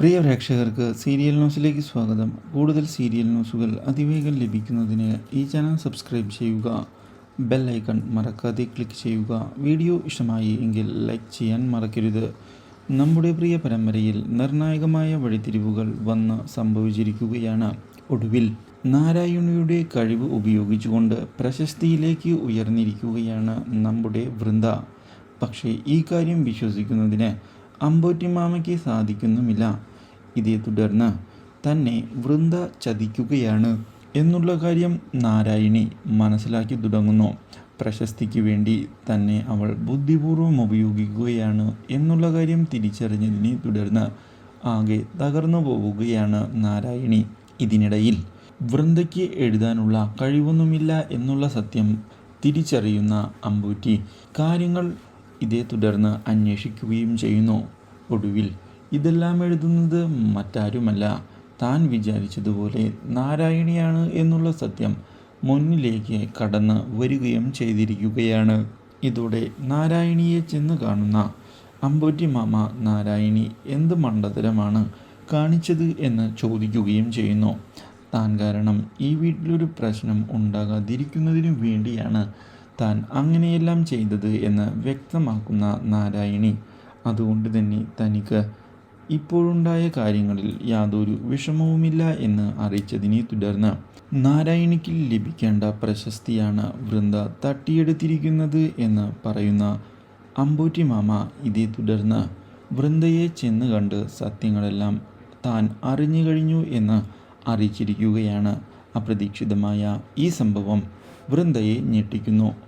പ്രിയ പ്രേക്ഷകർക്ക് സീരിയൽ ന്യൂസിലേക്ക് സ്വാഗതം. കൂടുതൽ സീരിയൽ ന്യൂസുകൾ അതിവേഗം ലഭിക്കുന്നതിന് ഈ ചാനൽ സബ്സ്ക്രൈബ് ചെയ്യുക ബെൽ ഐക്കൺ മറക്കാതെ ക്ലിക്ക് ചെയ്യുക. വീഡിയോ ഇഷ്ടമായി എങ്കിൽ ലൈക്ക് ചെയ്യാൻ മറക്കരുത്. നമ്മുടെ പ്രിയ പരമ്പരയിൽ നിർണായകമായ വഴിത്തിരിവുകൾ വന്ന് സംഭവിച്ചിരിക്കുകയാണ് ഒടുവിൽ. നാരായണിയുടെ കഴിവ് ഉപയോഗിച്ചുകൊണ്ട് പ്രശസ്തിയിലേക്ക് ഉയർന്നിരിക്കുകയാണ് നമ്മുടെ വൃന്ദ. പക്ഷേ ഈ കാര്യം വിശ്വസിക്കുന്നതിന് അമ്പോറ്റിമാമയ്ക്ക് സാധിക്കുന്നുമില്ല. ഇതേ തുടർന്ന് തന്നെ വൃന്ദ ചതിക്കുകയാണ് എന്നുള്ള കാര്യം നാരായണി മനസ്സിലാക്കി തുടങ്ങുന്നു. പ്രശസ്തിക്ക് വേണ്ടി തന്നെ അവൾ ബുദ്ധിപൂർവം ഉപയോഗിക്കുകയാണ് എന്നുള്ള കാര്യം തിരിച്ചറിഞ്ഞതിനെ തുടർന്ന് ആകെ തകർന്നു പോവുകയാണ് നാരായണി. ഇതിനിടയിൽ വൃന്ദയ്ക്ക് എഴുതാനുള്ള കഴിവൊന്നുമില്ല എന്നുള്ള സത്യം തിരിച്ചറിയുന്ന അമ്പൂറ്റി കാര്യങ്ങൾ ഇതേ തുടർന്ന് അന്വേഷിക്കുകയും ചെയ്യുന്നു. ഒടുവിൽ ഇതെല്ലാം എഴുതുന്നത് മറ്റാരുമല്ല. താൻ വിചാരിച്ചതുപോലെ നാരായണിയാണ് എന്നുള്ള സത്യം മുന്നിലേക്ക് കടന്ന് വരികയും ചെയ്തിരിക്കുകയാണ്. ഇതോടെ നാരായണിയെ ചെന്ന് കാണുന്ന അമ്പൂറ്റി മാമ നാരായണി എന്ത് മണ്ടതരമാണ് കാണിച്ചത്? എന്ന് ചോദിക്കുകയും ചെയ്യുന്നു. താൻ കാരണം ഈ വീട്ടിലൊരു പ്രശ്നം ഉണ്ടാകാതിരിക്കുന്നതിനു വേണ്ടിയാണ് താൻ അങ്ങനെയെല്ലാം ചെയ്തത് എന്ന് വ്യക്തമാക്കുന്ന നാരായണി. അതുകൊണ്ട് തന്നെ തനിക്ക് ഇപ്പോഴുണ്ടായ കാര്യങ്ങളിൽ യാതൊരു വിഷമവുമില്ല എന്ന് അറിയിച്ചതിനെ തുടർന്ന് നാരായണിക്ക് ലഭിക്കേണ്ട പ്രശസ്തിയാണ് വൃന്ദ തട്ടിയെടുത്തിരിക്കുന്നത് എന്ന് പറയുന്ന അമ്പൂറ്റി മാമ ഇതേ തുടർന്ന് വൃന്ദയെ ചെന്ന് കണ്ട് സത്യങ്ങളെല്ലാം താൻ അറിഞ്ഞു കഴിഞ്ഞു എന്ന് അറിയിച്ചിരിക്കുകയാണ്. അപ്രതീക്ഷിതമായ ഈ സംഭവം വൃന്ദയെ ഞെട്ടിക്കുന്നു.